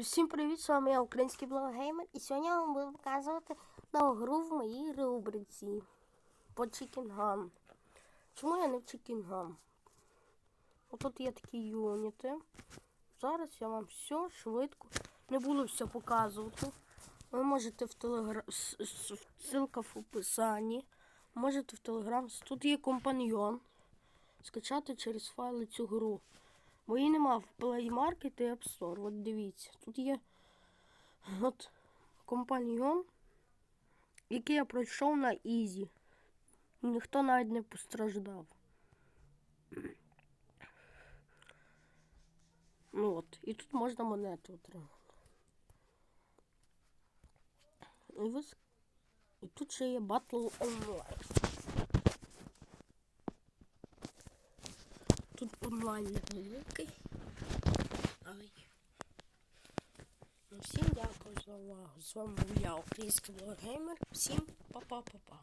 Всім привіт, з вами я український блоггеймер, і сьогодні я вам буду показувати нову гру в моїй рубриці по чікінгам. Чому я не в чікінгам? Отут є такі юніти. Зараз я вам все швидко не буду все показувати. Ви можете в телеграм ссылка в описанні. Можете в телеграм. Тут є компаньйон. Скачати через файли цю гру. Бо її нема в Play Market і App Store. От дивіться. Тут є от компаньйон, який я пройшов на Ізі. Ніхто навіть не постраждав. Ну от, і тут можна монету отримати. І, ви... і тут ще є Battle Online. Тут онлайн невеликий. Ай. Ну, всім дякую за увагу. З вами був я, український Блогеймер. Всім па-па-па-па.